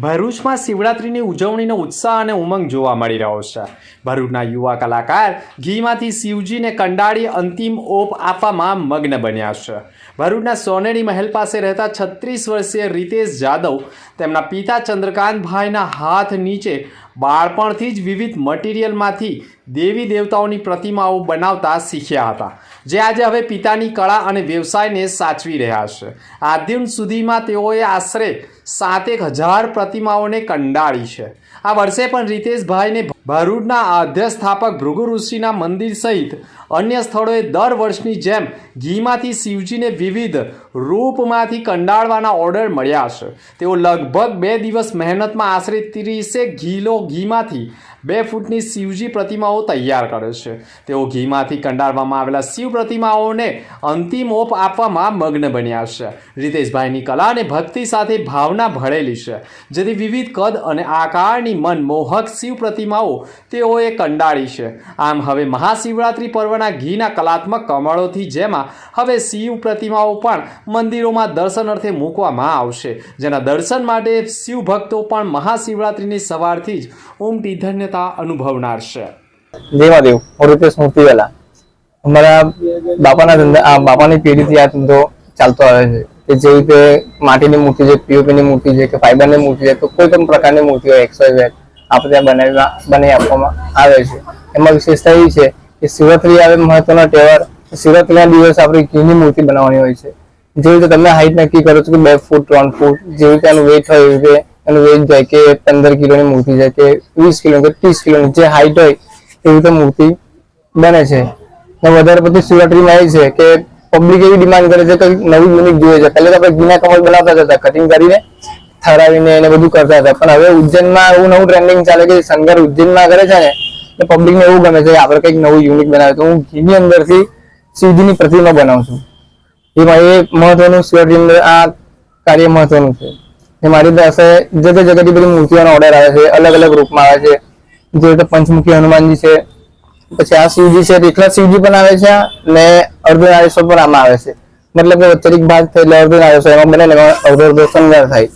ભરૂચમાં શિવરાત્રિની ઉજવણીનો ઉત્સાહ અને ઉમંગ જોવા મળી રહ્યો છે. ભરૂચના યુવા કલાકાર ઘીમાંથી શિવજીને કંડાળી અંતિમ ઓપ આપવામાં મગ્ન બન્યા છે. ભરૂચના સોનેરી મહેલ પાસે રહેતા છત્રીસ વર્ષીય રીતેશ જાદવ તેમના પિતા ચંદ્રકાંતભાઈના હાથ નીચે બાળપણથી જ વિવિધ મટીરિયલમાંથી દેવી દેવતાઓની પ્રતિમાઓ બનાવતા શીખ્યા હતા, જે આજે હવે પિતાની કળા અને વ્યવસાયને સાચવી રહ્યા છે. આદ્યમ સુધીમાં તેઓએ આશરે સાતેક હજાર પ્રતિમાઓને કંડાળી છે. આ વર્ષે પણ રીતેશભાઈને ભરૂચના આદ્ય સ્થાપક ભૃગુ ઋષિના મંદિર સહિત અન્ય સ્થળોએ દર વર્ષની જેમ ઘીમાંથી શિવજીને વિવિધ રૂપમાંથી કંડાળવાના ઓર્ડર મળ્યા છે. તેઓ લગભગ બે દિવસ મહેનતમાં આશરે ત્રીસેક ઘીલો ઘીમાંથી બે ફૂટની શિવજી પ્રતિમાઓ તૈયાર કરે છે. તેઓ ઘીમાંથી કંડાળવામાં આવેલા શિવ પ્રતિમાઓને અંતિમ ઓપ આપવામાં મગ્ન બન્યા છે. રીતેશભાઈની કલા અને ભક્તિ સાથે ભાવના ભળેલી છે. જેથી વિવિધ કદ અને આકારની મનમોહક શિવ પ્રતિમાઓ તેઓએ કંડાળી છે. આમ હવે મહાશિવરાત્રિ પર્વના ઘીના કલાત્મક કમળોથી જેમાં હવે શિવ પ્રતિમાઓ પણ મંદિરોમાં દર્શન અર્થે મૂકવામાં આવશે. જેના દર્શન માટે શિવ ભક્તો પણ મહાશિવરાત્રિની સવારથી જ ઉમટી ધન્યતા અનુભવનાર છે. દેવાદેવ હું રીતેશ મૂર્તિવાલા અમારા બાપાના ધંધા બાપાની પેઢીથી આ ધંધો ચાલતો આવે છે. કે જે રીતે માટીની મૂર્તિ છે, પીઓપીની મૂર્તિ છે, કે ફાઈબરની મૂર્તિ છે, તો કોઈ પણ પ્રકારની મૂર્તિ હોય એક્સ વાય આપણે ત્યાં બનાવવા બનાવી આપવામાં આવે છે. એમાં વિશેષતા એ છે કે શિવરાત્રી આવે મહત્વનો તહેવાર શિવરાત્રીના દિવસ આપણે ઘીની મૂર્તિ બનાવવાની હોય છે. જે રીતે તમે હાઈટ નક્કી કરો છો કે બે ફૂટ, ત્રણ ફૂટ, જે રીતે એનું વેટ હોય એ રીતે એનું વેટ જાય કે પંદર કિલોની મૂર્તિ જાય કે વીસ કિલો કે ત્રીસ કિલોની જે હાઈટ હોય, એવી તો મૂર્તિ બને છે. ને વધારે પડતી શિવરાત્રીમાં એ છે કે પબ્લિક એવી ડિમાન્ડ કરે છે કે નવી યુનિક જોઈએ છે. પહેલા તો આપણે ગીના કમળ બનાવતા હતા કટિંગ કરીને થરાવીને એને બધું કરતા હતા. પણ હવે ઉજ્જૈનમાં એવું નવું ટ્રેન્ડિંગ ચાલે કે શંકર ઉજ્જૈનમાં કરે છે ને એટલે પબ્લિકને એવું ગમે છે કે આપણે કંઈક નવું યુનિક બનાવે તો હું ઘીની અંદરથી શિવજીની પ્રતિમા બનાવું છું. એમાં એ મહત્વનું શિવરાત્રી અંદર આ કાર્ય મહત્વનું છે. એ મારી પાસે જગ્યા જગ્યાથી બધી મૂર્તિઓનો ઓર્ડર આવે છે અલગ અલગ રૂપમાં આવે છે. જે રીતે પંચમુખી હનુમાનજી છે, પછી આ શિવજી છે એકલા શિવજી પણ આવે છે, ને અર્ધનારેશ્વર પણ આમાં આવે છે. મતલબ કે વચ્ચેથી ભાગ થયેલો અર્ધનારેશ્વર, એમાં બને ને અર્ધો શણગાર થાય.